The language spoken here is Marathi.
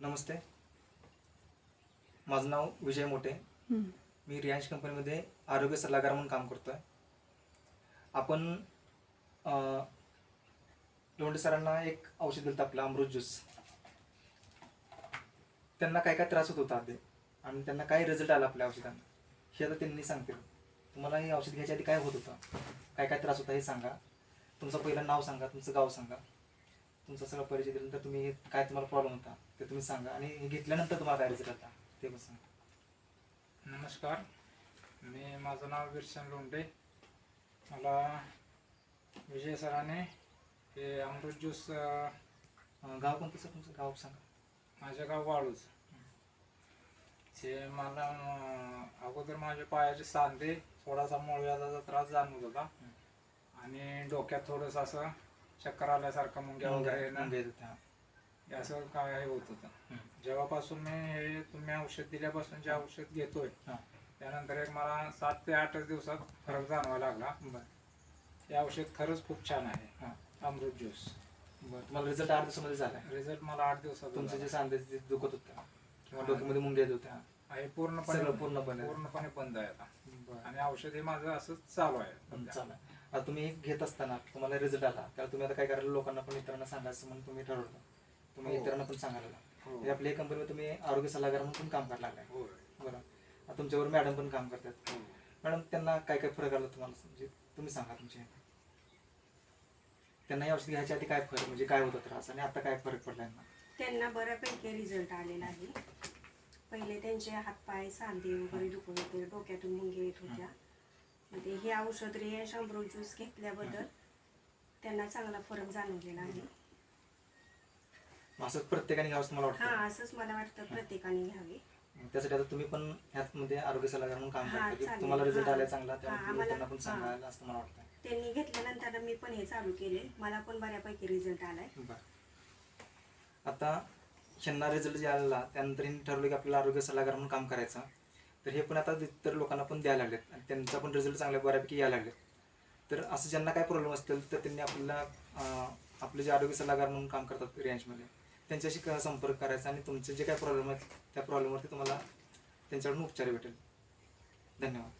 नमस्ते. माझं नाव विजय मोठे. मी रियांश कंपनीमध्ये आरोग्य सल्लागार म्हणून काम करतो आहे आपण लोंढे सरांना एक औषध दिलं आपलं अमृत ज्यूस. त्यांना काय काय त्रास होत होता आधी? आणि त्यांना काय रिझल्ट आला आपल्या औषधांना? हे आता त्यांनी सांगतील. तुम्हाला हे औषध घ्यायच्या आधी काय होत होतं? काय काय त्रास होता हे सांगा. तुमचं पहिलं नाव सांगा तुमचं गाव सांगा. तुमचा सगळा परिचय दिल्यानंतर तुम्ही हे- काय तुम्हाला प्रॉब्लेम होता ते तुम्ही सांगा. आणि हे घेतल्यानंतर तुम्हाला काय रिझल्ट आला ते पण सांगा. नमस्कार. मी माझं नाव विरसन लोंढे. मला विजय सराने हे अमृत ज्यूस अं, गाव कोणतं सर तुमचं? गाव सांगा. माझं गाव वाळूज. हे मला अं, अगोदर माझ्या पायाचे सांधे थोडासा मुळव्याधाचा त्रास जाणवत होता. आणि डोक्यात थोडंसं असं चक्कर आल्यासारखं मुंग्या वगैरे मुंग्या येत होत्या. हे असं काय होत होतं हं. जेव्हापासून मी हे तुम्ही औषध दिल्यापासून जे औषध घेतोय हां. त्यानंतर एक मला सात ते आठच दिवसात फरक जाणवायला लागला बरं हे औषध खरंच खूप छान आहे हां अमृत ज्यूस बरं तुम्हाला रिझल्ट आठ दिवसामध्ये झाला रिझल्ट मला आठ दिवसात तुमचे जे. सांधे जे दुखत होत्या किंवा हां. डोक्यामध्ये मुंग्या येत होत्या आहे पूर्णपणे सगळं पूर्णपणे. पूर्णपणे बंद आहे आता बरं आणि औषध हे माझं असंच चालू आहे सध्या. चालेल आता तुम्ही हे घेत असताना तुम्हाला रिझल्ट आला त्याला तुम्ही आता काय करायला लोकांना पण इतरांना सांगायचं म्हणून तुम्ही ठरवलं तुम्ही हो. इतरांना पण सांगायला लागला. हो. हे आपल्या कंपनीमध्ये तुम्ही आरोग्य सल्लागार म्हणून पण काम करायला लागलाय. बरं तुमच्यावर मॅडम पण काम करतात हो. मॅडम त्यांना काय काय फरक आला तुम्हाला म्हणजे तुम्ही सांगा तुमचे त्यांना हे औषध घ्यायच्या आधी काय फरक म्हणजे काय होता त्रास आणि आता काय फरक पडला यांना त्यांना बऱ्यापैकी रिझल्ट आलेला आहे पहिले त्यांचे हातपाय सांधे वगैरे दुखत होते डोक्यातून मुंगे येत होत्या म्हणजे हे औषध रिया शंभर ज्यूस घेतल्याबद्दल त्यांना चांगला फरक जाणवलेला आहे. मग असं प्रत्येकाने घ्यावं असं मला हा वाटतं असंच मला वाटतं प्रत्येकाने घ्यावे. त्यासाठी आता तुम्ही पण ह्यात मध्ये आरोग्य सल्लागार म्हणून काम हा, करता की चालेल. तुम्हाला रिझल्ट हा. आलाय चांगला हा, त्यामुळे तुम्ही आम्हाला- त्यांना पण हा. सांगायला असं मला वाटतं. त्यांनी घेतल्यानंतर मी पण हे चालू केले. मला पण बऱ्यापैकी रिझल्ट आलाय. बरं. आता ह्यांना रिझल्ट जे आलेला त्यानंतर ह्यांनी ठरवलं की आपल्याला आरोग्य सल्लागार म्हणून काम करायचं. तर हे पण आता इतर लोकांना पण द्यायला लागलेत. आणि त्यांचा पण रिझल्ट चांगल्या बऱ्यापैकी यायला लागलेत. तर असं ज्यांना काय प्रॉब्लेम असतील तर त्यांनी आपल्याला आपले जे आरोग्य सल्लागार म्हणून काम करतात रेंजमध्ये त्यांच्याशी संपर्क करायचा आणि तुमचे जे काय प्रॉब्लेम आहेत त्या प्रॉब्लेमवरती तुम्हाला त्यांच्याकडून उपचार भेटेल. धन्यवाद.